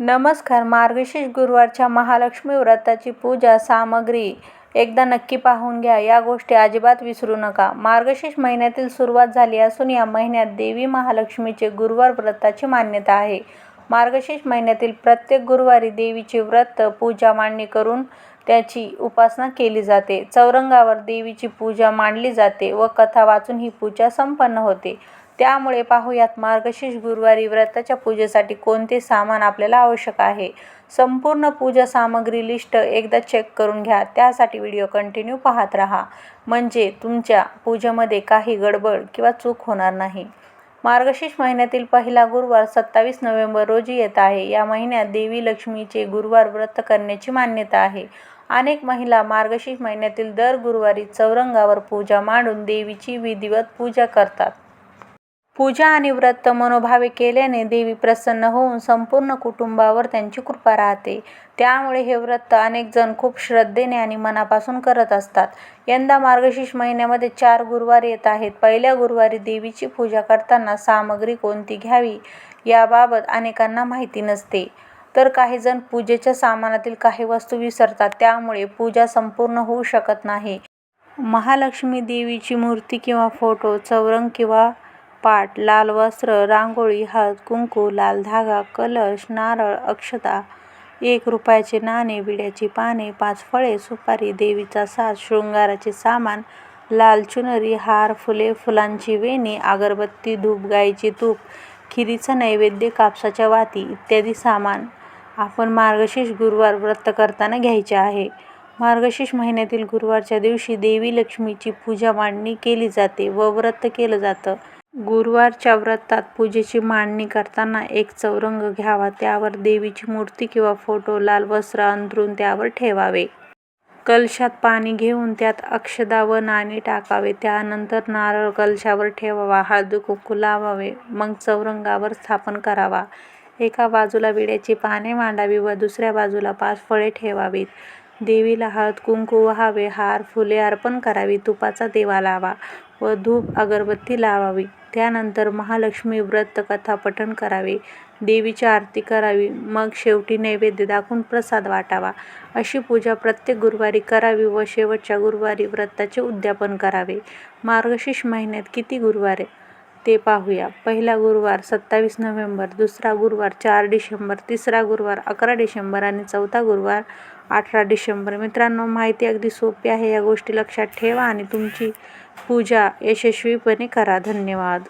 नमस्कार मार्गशीर्ष गुरुवारच्या महालक्ष्मी व्रताची पूजा सामग्री एकदा नक्की पाहून घ्या. या गोष्टी अजिबात विसरू नका. मार्गशीर्ष महिन्यातील सुरुवात झाली असून या महिन्यात देवी महालक्ष्मीचे गुरुवार व्रताची मान्यता आहे. मार्गशीर्ष महिन्यातील प्रत्येक गुरुवारी देवीचे व्रत पूजा मांडणी करून त्याची उपासना केली जाते. चौरंगावर देवीची पूजा मांडली जाते व कथा वाचून ही पूजा संपन्न होते. त्यामुळे पाहूयात मार्गशीर्ष गुरुवारी व्रताच्या पूजेसाठी कोणते सामान आपल्याला आवश्यक आहे? संपूर्ण पूजा सामग्री लिस्ट एकदा चेक करून घ्या. त्यासाठी व्हिडिओ कंटिन्यू पाहत राहा. म्हणजे तुमच्या पूजेमध्ये काही गडबड किंवा चूक होणार नाही. मार्गशीर्ष महिन्यातील पहिला गुरुवार सत्तावीस नोव्हेंबर रोजी येत आहे. या महिन्यात देवी लक्ष्मीचे गुरुवार व्रत करण्याची मान्यता आहे. अनेक महिला मार्गशीर्ष महिन्यातील दर गुरुवारी चौरंगावर पूजा मांडून देवीची विधिवत पूजा करतात. पूजा आणि व्रत मनोभावे केल्याने देवी प्रसन्न होऊन संपूर्ण कुटुंबावर त्यांची कृपा राहते. त्यामुळे हे व्रत अनेक जण खूप श्रद्धेने आणि मनापासून करत असतात. यंदा मार्गशीर्ष महिन्यामध्ये चार गुरुवार येत आहेत. पहिल्या गुरुवारी देवीची पूजा करताना सामग्री कोणती घ्यावी याबाबत अनेकांना माहिती नसते. तर काही जण पूजेच्या सामानातील काही वस्तू विसरतात. त्यामुळे पूजा संपूर्ण होऊ शकत नाही. महालक्ष्मी देवीची मूर्ती किंवा फोटो चौरंग किंवा पाट लाल वस्त्र रांगोळी हळद कुंकू लाल धागा कलश नारळ अक्षता एक रुपयाचे नाणे विड्याची पाने पाच फळे सुपारी देवीचा साज शृंगाराचे सामान लाल चुनरी हार फुले फुलांची वेणी अगरबत्ती धूप गाईचे तूप खिरीचा नैवेद्य कापसाच्या वाती इत्यादी सामान आपण मार्गशीर्ष गुरुवार व्रत करताना घ्यायचे आहे. मार्गशीर्ष महिन्यातील गुरुवारच्या दिवशी देवी लक्ष्मीची पूजा मांडणी केली जाते व व्रत केलं जातं. गुरुवारच्या व्रतात पूजेची मांडणी करताना एक चौरंग घ्यावा. त्यावर देवीची मूर्ती किंवा फोटो लाल वस्त्र अंथरून त्यावर ठेवावे. कलशात पाणी घेऊन त्यात अक्षदा व नाणे टाकावे. त्यानंतर नारळ कलशावर ठेवावा. हळदी कुंकू लावावे. मग चौरंगावर स्थापन करावा. एका बाजूला विड्याची पाने मांडावी व दुसऱ्या बाजूला पाच फळे ठेवावीत. देवीला हळद कुंकू व्हावे हार फुले अर्पण करावी. तुपाचा दिवा लावा. व धूप अगरबत्ती लावावी. त्यानंतर महालक्ष्मी व्रत कथा पठण करावे. देवीची आरती करावी. मग शेवटी नैवेद्य दाखवून प्रसाद वाटावा. अशी पूजा प्रत्येक गुरुवारी करावी व शेवटच्या गुरुवारी व्रताचे उद्यापन करावे. मार्गशीर्ष महिन्यात किती गुरुवार ते पाहूया. पहिला गुरुवार सत्तावीस नोव्हेंबर दुसरा गुरुवार चार डिसेंबर तिसरा गुरुवार अकरा डिसेंबर आणि चौथा गुरुवार अठरा डिसेंबर. मित्रांनो माहिती अगदी सोपी आहे. या गोष्टी लक्षात ठेवा आणि तुमची पूजा यशस्वीपणे करा. धन्यवाद.